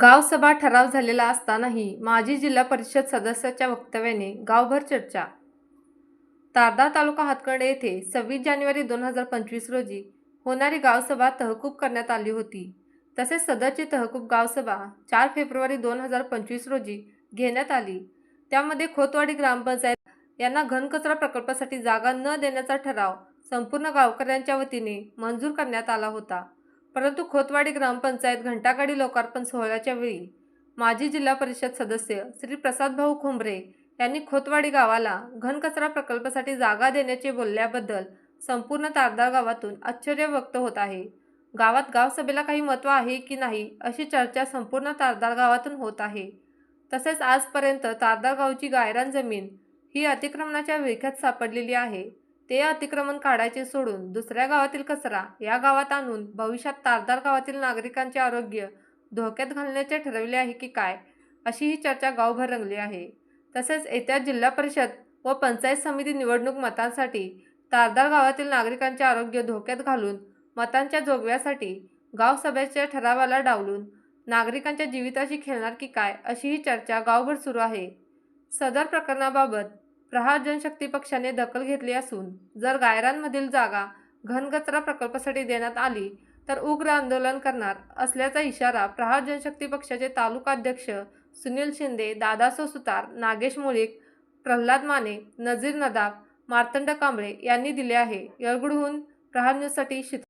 गावसभा ठराव झालेला असतानाही माजी जिल्हा परिषद सदस्याच्या वक्तव्याने गावभर चर्चा. तारदा तालुका हातकर्डे येथे सव्वीस जानेवारी दोन हजार पंचवीस रोजी होणारी गावसभा तहकूब करण्यात आली होती. तसेच सदरची तहकूब गावसभा चार फेब्रुवारी दोन हजार पंचवीस रोजी घेण्यात आली. त्यामध्ये खोतवाडी ग्रामपंचायत यांना घनकचरा प्रकल्पासाठी जागा न देण्याचा ठराव संपूर्ण गावकऱ्यांच्या वतीने मंजूर करण्यात आला होता. परंतु खोतवाडी ग्रामपंचायत घंटागाडी लोकार्पण सोहळ्याच्या वेळी माजी जिल्हा परिषद सदस्य श्री प्रसादभाऊ खुंबरे यांनी खोतवाडी गावाला घनकचरा प्रकल्पासाठी जागा देण्याचे बोलल्याबद्दल संपूर्ण तारदाळ गावातून आश्चर्य व्यक्त होत आहे. गावात गावसभेला काही महत्त्व आहे की नाही अशी चर्चा संपूर्ण तारदाळ गावातून होत आहे. तसेच आजपर्यंत तारदाळ गावची गायरान जमीन ही अतिक्रमणाच्या विळख्यात सापडलेली आहे. ते अतिक्रमण काढायचे सोडून दुसऱ्या गावातील कचरा या गावात आणून भविष्यात तारदार गावातील नागरिकांचे आरोग्य धोक्यात घालण्याचे ठरविले आहे की काय अशी ही चर्चा गावभर रंगली आहे. तसेच येत्या जिल्हा परिषद व पंचायत समिती निवडणूक मतांसाठी तारदार गावातील नागरिकांचे आरोग्य धोक्यात घालून मतांच्या जोगव्यासाठी गावसभेच्या ठरावाला डावलून नागरिकांच्या जीविताशी खेळणार की काय अशी ही चर्चा गावभर सुरू आहे. सदर प्रकरणाबाबत प्रहार जनशक्ती पक्षाने दखल घेतली असून जर गायरांमधील जागा घनकचरा प्रकल्पासाठी देण्यात आली तर उग्र आंदोलन करणार असल्याचा इशारा प्रहार जनशक्ती पक्षाचे तालुकाध्यक्ष सुनील शिंदे दादासो सुतार नागेश मुळीक प्रल्हाद माने नजीर नदाब मार्तंड कांबळे यांनी दिले आहे. येळगुडहून प्रहार न्यूजसाठी शीत